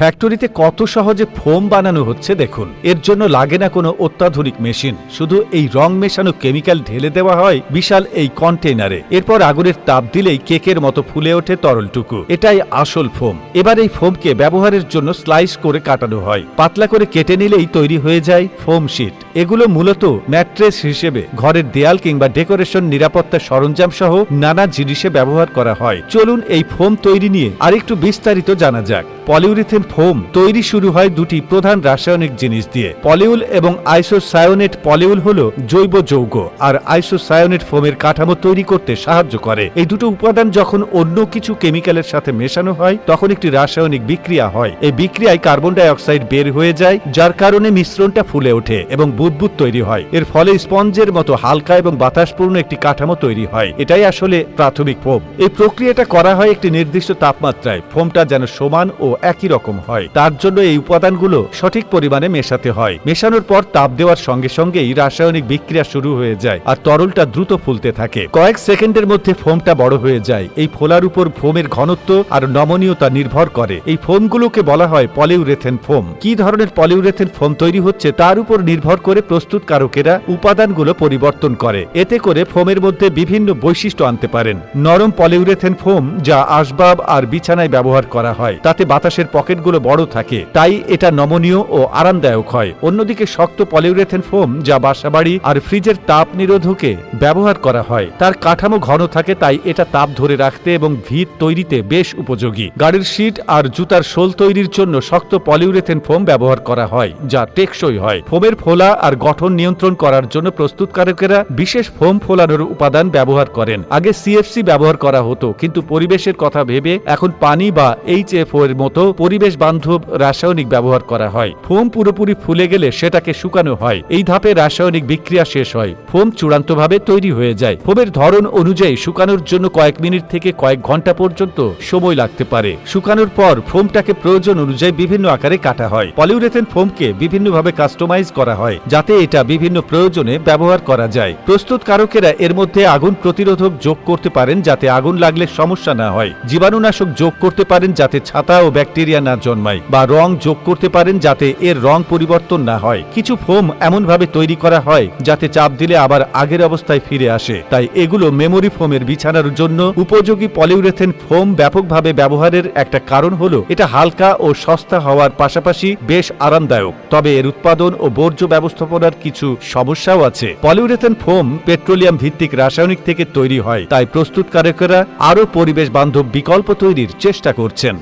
ফ্যাক্টরিতে কত সহজে ফোম বানানো হচ্ছে দেখুন। এর জন্য লাগে না কোনো অত্যাধুনিক মেশিন। শুধু এই রং মেশানো কেমিক্যাল ঢেলে দেওয়া হয় বিশাল এই কন্টেইনারে। এরপর আগুনের তাপ দিলেই কেকের মতো ফুলে ওঠে তরলটুকু। এটাই আসল ফোম। এবার এই ফোমকে ব্যবহারের জন্য স্লাইস করে কাটানো হয়। পাতলা করে কেটে নিলেই তৈরি হয়ে যায় ফোম শিট। এগুলো মূলত ম্যাট্রেস হিসেবে ঘরের দেয়াল কিংবা ডেকোরেশন নিরাপত্তা সরঞ্জাম সহ নানা জিনিসে ব্যবহার করা হয়। চলুন এই ফোম তৈরি নিয়ে আরেকটু বিস্তারিত জানা যাক। পলিউরিথেন ফোম তৈরি শুরু হয় দুটি প্রধান রাসায়নিক জিনিস দিয়ে। পলিউল এবং আইসোসায়োনেট পলিউল হল জৈব যৌগ, আর আইসোসায়োনেট ফোমের কাঠামো তৈরি করতে সাহায্য করে। এই দুটো উপাদান যখন অন্য কিছু কেমিক্যালের সাথে মেশানো হয়, তখন একটি রাসায়নিক বিক্রিয়া হয়। এই বিক্রিয়ায় কার্বন ডাই অক্সাইড বের হয়ে যায়, যার কারণে মিশ্রণটা ফুলে ওঠে এবং বুদবুদ তৈরি হয়। এর ফলে স্পঞ্জের মতো হালকা এবং বাতাসপূর্ণ একটি কাঠামো তৈরি হয়। এটাই আসলে প্রাথমিক ফোম। এই প্রক্রিয়াটা করা হয় একটি নির্দিষ্ট তাপমাত্রায়। ফোমটা যেন সমান ও একই রকম হয়। তার জন্য এই উপাদানগুলো সঠিক পরিমাণে মেশাতে হয়। মেশানোর পর তাপ দেওয়ার সঙ্গে সঙ্গেই রাসায়নিক বিক্রিয়া শুরু হয়ে যায় আর তরলটা দ্রুত ফুলতে থাকে। কয়েক সেকেন্ডের মধ্যে ফোমটা বড় হয়ে যায়। এই ফোলার উপর ফোমের ঘনত্ব আর নমনীয়তা নির্ভর করে। এই ফোমগুলোকে বলা হয় পলিউরেথেন ফোম। কি ধরনের পলিউরেথেন ফোম তৈরি হচ্ছে তার উপর নির্ভর করে প্রস্তুতকারকেরা উপাদানগুলো পরিবর্তন করে। এতে করে ফোমের মধ্যে বিভিন্ন বৈশিষ্ট্য আনতে পারেন। নরম পলিউরেথেন ফোম যা আসবাব আর বিছানায় ব্যবহার করা হয়। তাতে বাতাসের পকেটগুলো বড় থাকে। তাই এটা নমনীয় ও আরামদায়ক হয়। অন্যদিকে শক্ত পলিউরেথেন ফোম যা বাসাবাড়ি আর ফ্রিজের তাপ নিরোধকে ব্যবহার করা হয়। তার কাঠামো ঘন থাকে, তাই এটা তাপ ধরে রাখতে এবং ভিত তৈরিতে বেশ উপযোগী। গাড়ির সিট আর জুতার শোল তৈরির জন্য শক্ত পলিউরেথেন ফোম ব্যবহার করা হয়, যা টেকসই হয়। ফোমের ফোলা আর গঠন নিয়ন্ত্রণ করার জন্য প্রস্তুতকারকেরা বিশেষ ফোম ফোলানোর উপাদান ব্যবহার করেন। আগে সিএফসি ব্যবহার করা হতো, কিন্তু পরিবেশের কথা ভেবে এখন পানি বা এইচএফও এর মতো পরিবেশ বান্ধব রাসায়নিক ব্যবহার করা হয়। ফোম পুরোপুরি ফুলে গেলে সেটাকে শুকানো হয়। এই ধাপে রাসায়নিক বিক্রিয়া শেষ হয়। ফোম চূড়ান্তভাবে তৈরি হয়ে যায়। ফোমের ধরন অনুযায়ী শুকানোর জন্য কয়েক মিনিট থেকে কয়েক ঘণ্টা পর্যন্ত সময় লাগতে পারে। শুকানোর পর ফোমটাকে প্রয়োজন অনুযায়ী বিভিন্ন আকারে কাটা হয়। পলিউরেথেন ফোমকে বিভিন্নভাবে কাস্টমাইজ করা হয়, যাতে এটা বিভিন্ন প্রয়োজনে ব্যবহার করা যায়। প্রস্তুতকারকেরা এর মধ্যে আগুন প্রতিরোধক যোগ করতে পারেন যাতে আগুন লাগলে সমস্যা না হয়। জীবাণুনাশক যোগ করতে পারেন যাতে ছাতা ও ব্যাকটেরিয়া না জন্মায় বা রং যোগ করতে পারেন যাতে এর রং পরিবর্তন না হয়। কিছু ফোম এমনভাবে তৈরি করা হয় যাতে চাপ দিলে আবার আগের অবস্থায় ফিরে আসে। তাই এগুলো মেমোরি ফোমের বিছানার জন্য উপযোগী পলিউরেথেন ফোম ব্যাপকভাবে ব্যবহারের একটা কারণ হলো এটা হালকা ও সস্তা হওয়ার পাশাপাশি বেশ আরামদায়ক। তবে এর উৎপাদন ও বর্জ্য ব্যবস্থাপনার কিছু সমস্যাও আছে। পলিউরেথেন ফোম পেট্রোলিয়াম ভিত্তিক রাসায়নিক থেকে তৈরি হয়, তাই প্রস্তুতকারকেরা আরও পরিবেশ বান্ধব বিকল্প তৈরির চেষ্টা করছেন।